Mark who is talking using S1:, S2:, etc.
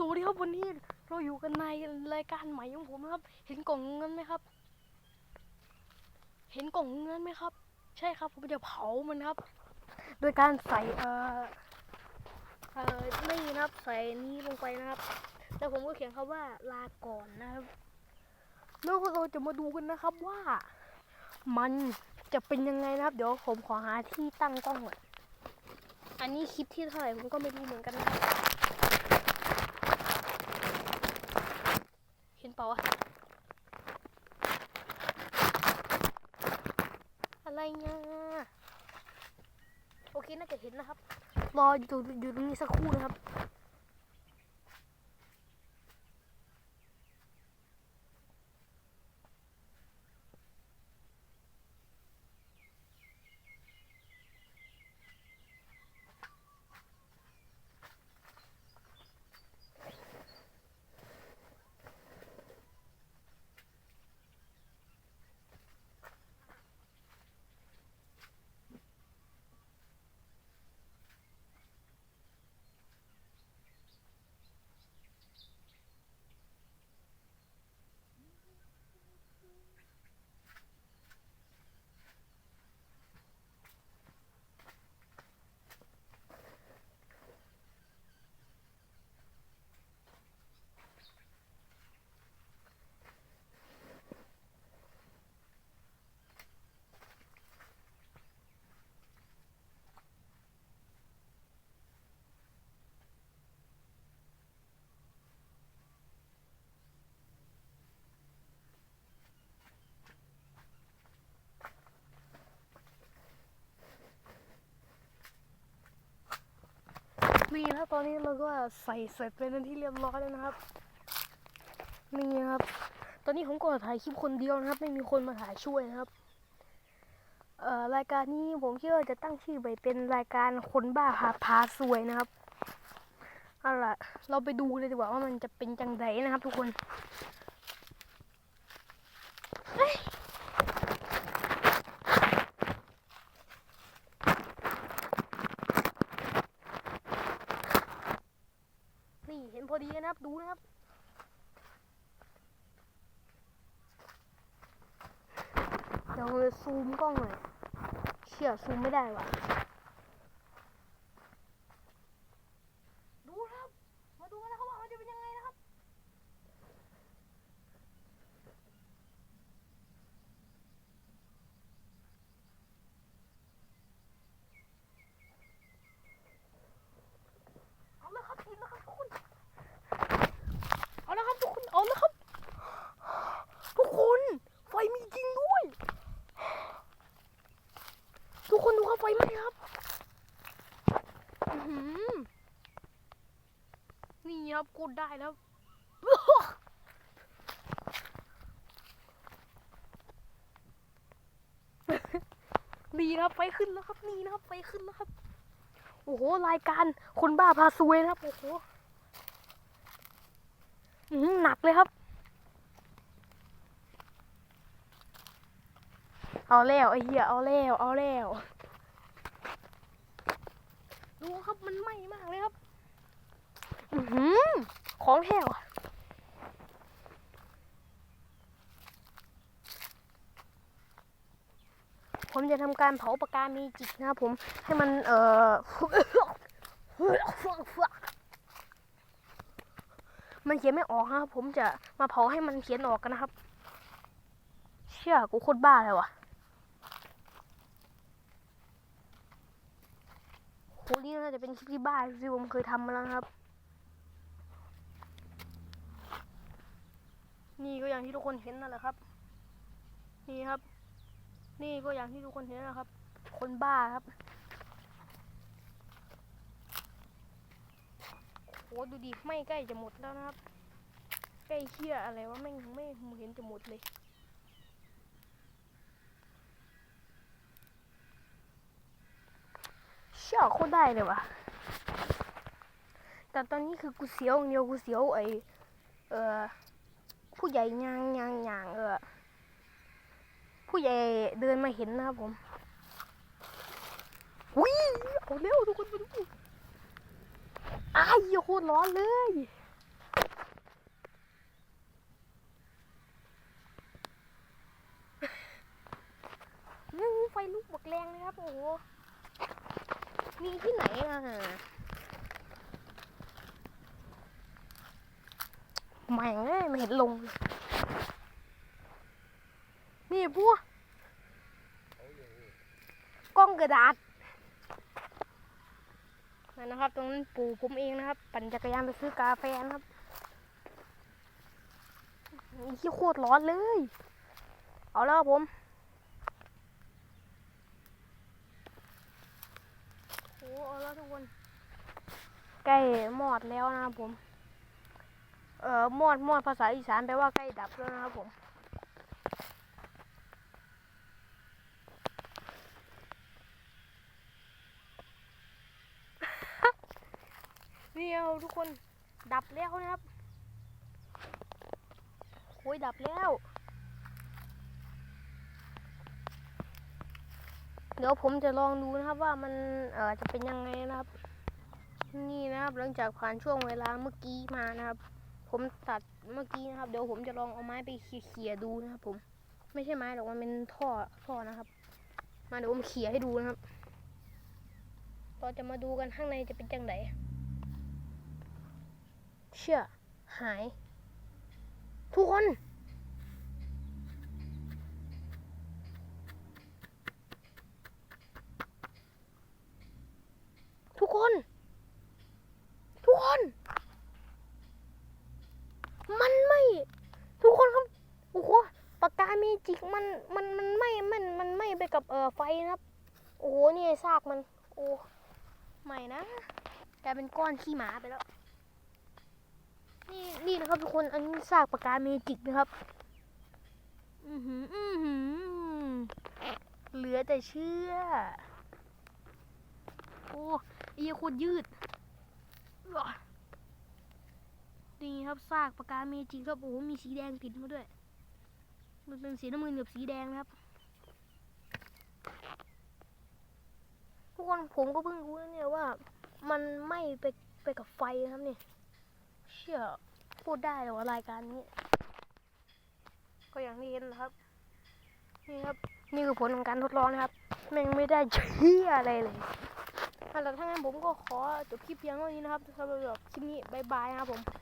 S1: สวัสดีครับวันนี้เราอยู่กันในรายการใหม่ของผมนะครับ เห็นกล่องเงินไหมครับ เห็นกล่องเงินไหมครับ ใช่ครับผมจะเผามันครับ โดยการใส่เอ่อเอ่อนี่นะครับใส่นี้ลงไปนะครับแล้วผมก็เขียนคำว่าลาก่อนนะครับแล้วเราจะมาดูกันนะครับว่า มันจะเป็นยังไงนะครับ เดี๋ยวผมขอหาที่ตั้งกล้องก่อนอันนี้คลิปที่เท่าไหร่ผมก็ไม่รู้เหมือนกันนะครับ เห็นเปล่าวะ อะไรเนี่ยโอเค นะครับ รออยู่อยู่ตรงนี้สักครู่นะครับ นี่นะครับตอนนี้เราก็ใส่เสร็จเป็นที่เรียบร้อยแล้วนะครับ นี่นะครับ ตอนนี้ผมก็ถ่ายคลิปคนเดียวนะครับ ไม่มีคนมาถ่ายช่วยนะครับเอ่อรายการนี้ผมคิดว่าจะตั้งชื่อไปเป็นรายการคนบ้าพาพาซวยนะครับเอาล่ะเราไปดูเลยดีกว่าว่ามันจะเป็นจังไดนะครับ ทุกคนเฮ้ยนี่เห็น พอดีนะครับ ดูนะครับเดี๋ยวเราซูมกล้องหน่อยเชี่ยซูมไม่ได้ว่ะ ดูนะครับ มาดูกันนะครับว่ามันจะเป็นยังไงนะครับ เอาละครับเห็นแล้วครับทุกคน เอาละครับทุกคน เอาละครับ ทุกคน ไฟมีจริงด้วย ทุกคนดูครับไฟไหม้ครับนี่ครับกดได้แล้วนี่นะครับไฟขึ้นแล้วครับ นี่นะครับไฟขึ้นแล้วครับ โอ้โหรายการคนบ้าพาซวยนะครับโอ้โหหนักเลยครับ เอาแล้วไอ้เหี้ยเอาแล้วเอาแล้วดูครับมันไหม้มากเลยครับอือหือของแท้ว่ะผมจะทำการเผาปากกาเมจิกนะครับผมให้มันเอ่อมันเขียนไม่ออกนะครับผมจะมาเผาให้มันเขียนออกกันนะครับ เชื่อกูโคตรบ้าเลยว่ะ หนี่น่าจะเป็นคลิปที่บ้าที่ผมเคยทำมาแล้วครับ นี่ก็อย่างที่ทุกคนเห็นนั่นแหละครับ นี่ครับ นี่ก็อย่างที่ทุกคนเห็นนะครับ คนบ้าครับโหดูดิไม่ใกล้จะหมดแล้วนะครับ ใกล้เคี่ยอะไรวะไม่งไม่เห็นจะหมดเลย โคตรได้เลยว่ะ แต่ตอนนี้คือกูเสียวเดียวกูเสียวไอเออผู้ใหญ่ยางยางยางเออผู้ใหญ่เดินมาเห็นนะครับผมวิ่งเอาเร็วทุกคนมาดูอ้ายโคตรร้อนเลยไฟลุกบักแรงนะครับโอ้โห มีที่ไหนอะแม่งเอ้ยไม่เห็นลง นี่พวกกล้องกระดาษนั่นนะครับ ตรงนั้นปู่ผมเองนะครับ ปั่นจักรยานไปซื้อกาแฟนะครับนี่ที่โคตรร้อนเลย เอาแล้วผม โอ้ เอาแล้วทุกคนใกล้หมอดแล้วนะครับผม เอ่อหมอดหมอดภาษาอีสานแปลว่าใกล้ดับแล้วนะครับผมนี่เอาทุกคนดับแล้วนะครับโอ้ยดับแล้ว เดี๋ยวผมจะลองดูนะครับว่ามันเออจะเป็นยังไงนะครับ นี่นะครับหลังจากผ่านช่วงเวลาเมื่อกี้มานะครับ ผมตัดเมื่อกี้นะครับ เดี๋ยวผมจะลองเอาไม้ไปเขี่ยๆดูนะครับ ผม ไม่ใช่ไม้หรอกมันเป็นท่อท่อนะครับ มาเดี๋ยวผมเขี่ยให้ดูนะครับเราจะมาดูกันข้างในจะเป็นจังไดเชื่อหาย ทุกคน ทุกคน ทุกคน มันไม่ ทุกคนครับ โอ้โหปากกาเมจิกมันมันมันไม่มันมันไม่ไปกับเอ่อไฟนะครับ โอ้โหนี่ไอ้ซากมัน โอ้ไม่นะกลายเป็นก้อนขี้หมาไปแล้ว นี่นี่นะครับทุกคนอันนี้ซากปากกาเมจิกนะครับ อือหืออือหือเหลือแต่เชื่อ โอ้ไอ้เหี้ยโคตรยืด นี่ครับซากปากกาเมจิกครับโอ้มีสีแดงติดมาด้วย มันเป็นสีน้ำเงินกับสีแดงนะครับทุกคนผมก็เพิ่งรู้นะเนี่ยว่า มันไม่ไปไปกับไฟนะครับเนี่ยเชื่อพูดได้หรอรายการนี้ ก็อย่างที่เห็นนะครับ นี่ครับนี่คือผลของการทดลองนะครับแม่งไม่ได้เชื่ออะไรเลยหรับถ้างั้นผมก็ขอจบคลิปเพียงเท่านี้นะครับสำหรับคลิปนี้บายบายนะครับผม